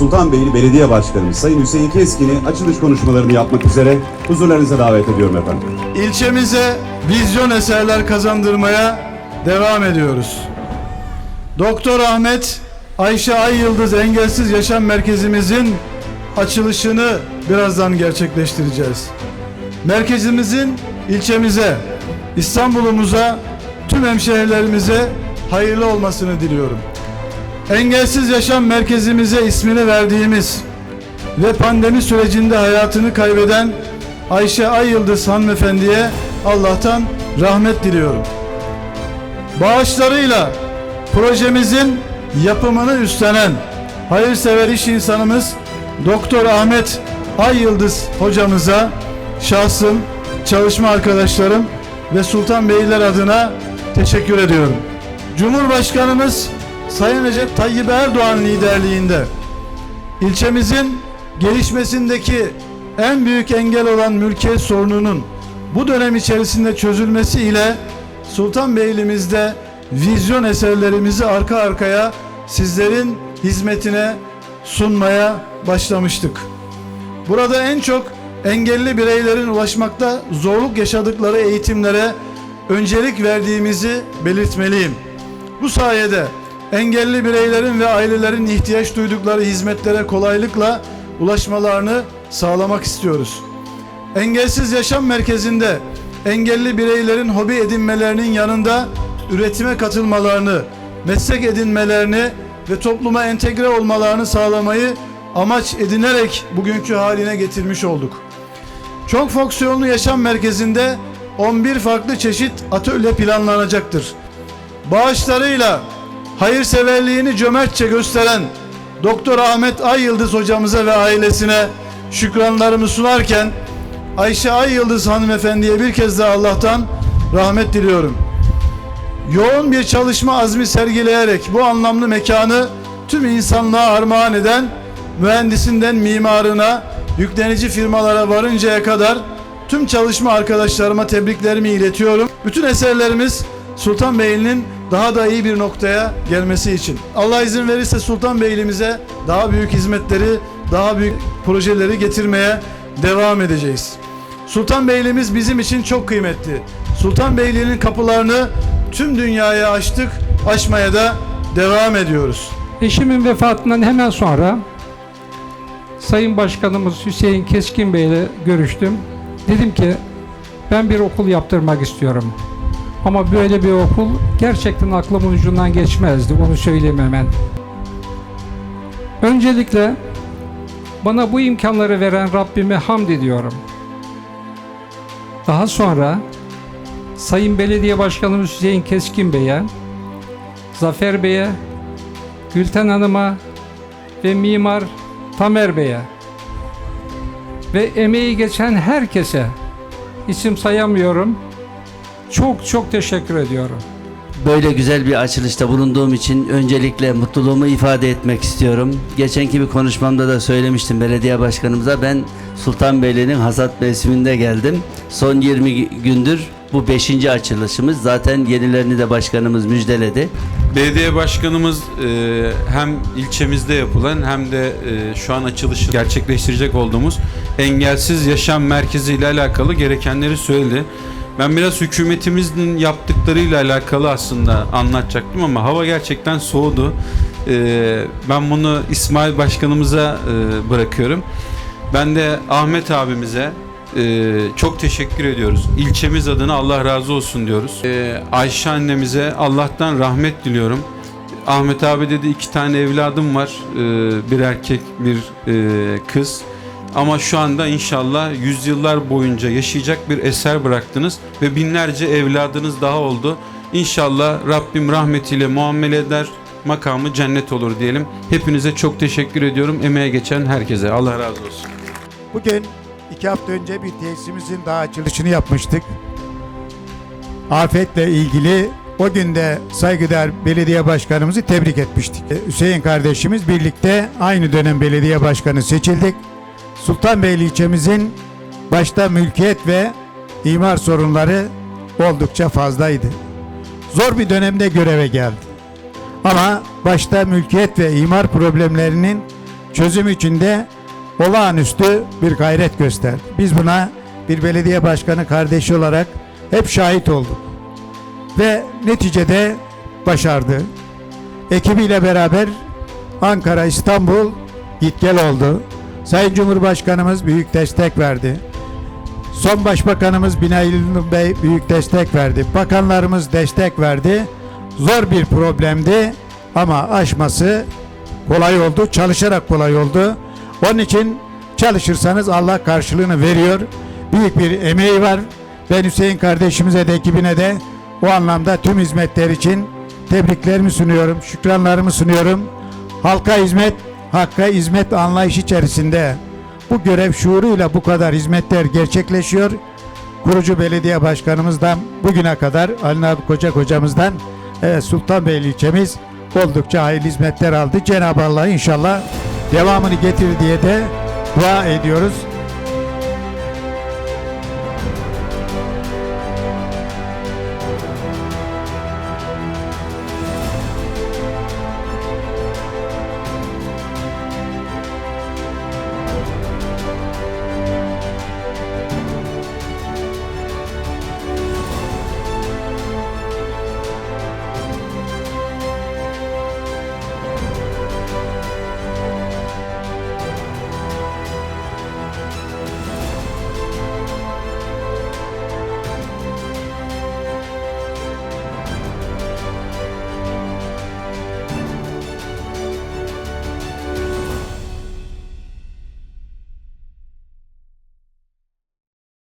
Sultanbeyli Belediye Başkanımız Sayın Hüseyin Keskin'i açılış konuşmalarını yapmak üzere huzurlarınıza davet ediyorum efendim. İlçemize vizyon eserler kazandırmaya devam ediyoruz. Doktor Ahmet Ayşe Ay Yıldız Engelsiz Yaşam Merkezimizin açılışını birazdan gerçekleştireceğiz. Merkezimizin ilçemize, İstanbul'umuza, tüm hemşehrilerimize hayırlı olmasını diliyorum. Engelsiz Yaşam Merkezimize ismini verdiğimiz ve pandemi sürecinde hayatını kaybeden Ayşe Ay Yıldız hanımefendiye Allah'tan rahmet diliyorum. Bağışlarıyla projemizin yapımını üstlenen hayırsever iş insanımız Doktor Ahmet Ay hocamıza şahsım, çalışma arkadaşlarım ve Sultanbeyliler adına teşekkür ediyorum. Cumhurbaşkanımız Sayın Recep Tayyip Erdoğan liderliğinde İlçemizin gelişmesindeki en büyük engel olan mülkiyet sorununun bu dönem içerisinde çözülmesi ile Sultanbeyli'mizde vizyon eserlerimizi arka arkaya sizlerin hizmetine sunmaya başlamıştık. Burada en çok engelli bireylerin ulaşmakta zorluk yaşadıkları eğitimlere öncelik verdiğimizi belirtmeliyim. Bu sayede engelli bireylerin ve ailelerin ihtiyaç duydukları hizmetlere kolaylıkla ulaşmalarını sağlamak istiyoruz. Engelsiz Yaşam Merkezi'nde engelli bireylerin hobi edinmelerinin yanında üretime katılmalarını, meslek edinmelerini ve topluma entegre olmalarını sağlamayı amaç edinerek bugünkü haline getirmiş olduk. Çok fonksiyonlu yaşam merkezinde 11 farklı çeşit atölye planlanacaktır. Bağışlarıyla hayırseverliğini cömertçe gösteren Doktor Ahmet Ay Yıldız hocamıza ve ailesine şükranlarımı sunarken Ayşe Ay Yıldız hanımefendiye bir kez daha Allah'tan rahmet diliyorum. Yoğun bir çalışma azmi sergileyerek bu anlamlı mekanı tüm insanlığa armağan eden mühendisinden mimarına, yüklenici firmalara varıncaya kadar tüm çalışma arkadaşlarıma tebriklerimi iletiyorum. Bütün eserlerimiz Sultanbeyli'nin daha da iyi bir noktaya gelmesi için. Allah izin verirse Sultanbeyli'mize daha büyük hizmetleri, daha büyük projeleri getirmeye devam edeceğiz. Sultanbeyli'miz bizim için çok kıymetli. Sultanbeyli'nin kapılarını tüm dünyaya açtık, açmaya da devam ediyoruz. Eşimin vefatından hemen sonra Sayın Başkanımız Hüseyin Keskin Bey ile görüştüm. Dedim ki ben bir okul yaptırmak istiyorum. Ama böyle bir okul gerçekten aklımın ucundan geçmezdi. Onu söyleyeyim hemen. Öncelikle bana bu imkanları veren Rabbime hamd ediyorum. Daha sonra Sayın Belediye Başkanımız Hüseyin Keskin Bey'e, Zafer Bey'e, Gülten Hanım'a ve Mimar Tamer Bey'e ve emeği geçen herkese isim sayamıyorum. Çok çok teşekkür ediyorum. Böyle güzel bir açılışta bulunduğum için öncelikle mutluluğumu ifade etmek istiyorum. Geçenki bir konuşmamda da söylemiştim belediye başkanımıza ben Sultanbeyli'nin hasat mevsiminde geldim. Son 20 gündür bu 5. açılışımız. Zaten yenilerini de başkanımız müjdeledi. Belediye başkanımız e, hem ilçemizde yapılan hem de e, şu an açılışı gerçekleştirecek olduğumuz engelsiz yaşam merkezi ile alakalı gerekenleri söyledi. Ben biraz hükümetimizin yaptıklarıyla alakalı aslında anlatacaktım ama hava gerçekten soğudu. E, ben bunu İsmail başkanımıza e, bırakıyorum. Ben de Ahmet abimize e, çok teşekkür ediyoruz. İlçemiz adına Allah razı olsun diyoruz. E, Ayşe annemize Allah'tan rahmet diliyorum. Ahmet abi dedi iki tane evladım var. E, bir erkek, bir e, kız. Ama şu anda inşallah yüzyıllar boyunca yaşayacak bir eser bıraktınız ve binlerce evladınız daha oldu. İnşallah Rabbim rahmetiyle muamele eder, makamı cennet olur diyelim. Hepinize çok teşekkür ediyorum. Emeğe geçen herkese. Allah razı olsun. Bugün iki hafta önce bir tesisimizin daha açılışını yapmıştık. Afetle ilgili o günde saygıdeğer belediye başkanımızı tebrik etmiştik. Hüseyin kardeşimiz birlikte aynı dönem belediye başkanı seçildik. Sultanbeyli ilçemizin başta mülkiyet ve imar sorunları oldukça fazlaydı. Zor bir dönemde göreve geldi. Ama başta mülkiyet ve imar problemlerinin çözüm için olağanüstü bir gayret gösterdi. Biz buna bir belediye başkanı kardeşi olarak hep şahit olduk. Ve neticede başardı. Ekibiyle beraber Ankara, İstanbul git gel oldu. Sayın Cumhurbaşkanımız büyük destek verdi. Son Başbakanımız Binali Bey büyük destek verdi. Bakanlarımız destek verdi. Zor bir problemdi ama aşması kolay oldu. Çalışarak kolay oldu. Onun için çalışırsanız Allah karşılığını veriyor. Büyük bir emeği var. Ben Hüseyin kardeşimize de ekibine de o anlamda tüm hizmetler için tebriklerimi sunuyorum, şükranlarımı sunuyorum. Halka hizmet, hakka hizmet anlayışı içerisinde bu görev şuuruyla bu kadar hizmetler gerçekleşiyor. Kurucu belediye başkanımızdan bugüne kadar Ali Nabi Koca hocamızdan Sultanbeyli ilçemiz oldukça hayırlı hizmetler aldı. Cenab-ı Allah inşallah devamını getir diye de dua ediyoruz.